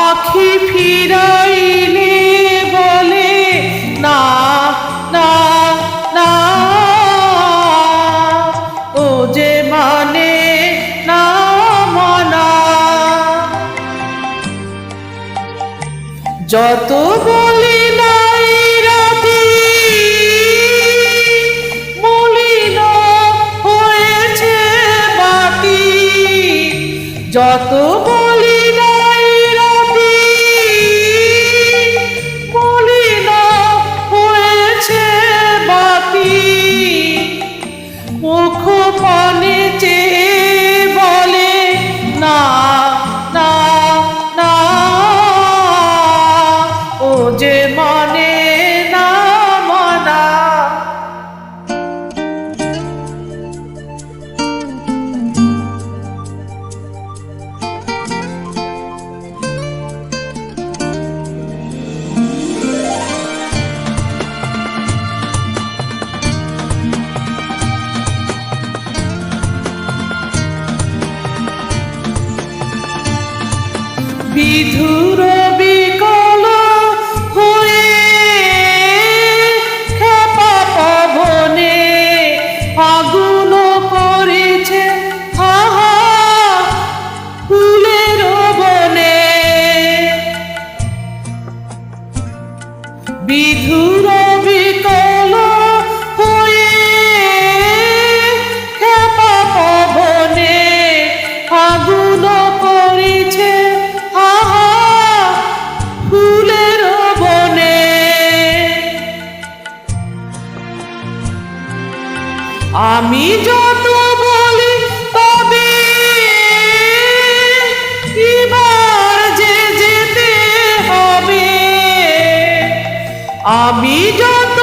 আখি ফিরাইলে বলে, না না না। ও যে মানে না, মানা। যত বলি নাই রাতি মলিন হয়েছে বাতি। যত বলি বিধুর আমি যত বলি তবে এবার যে যেতে হবে। আমি যত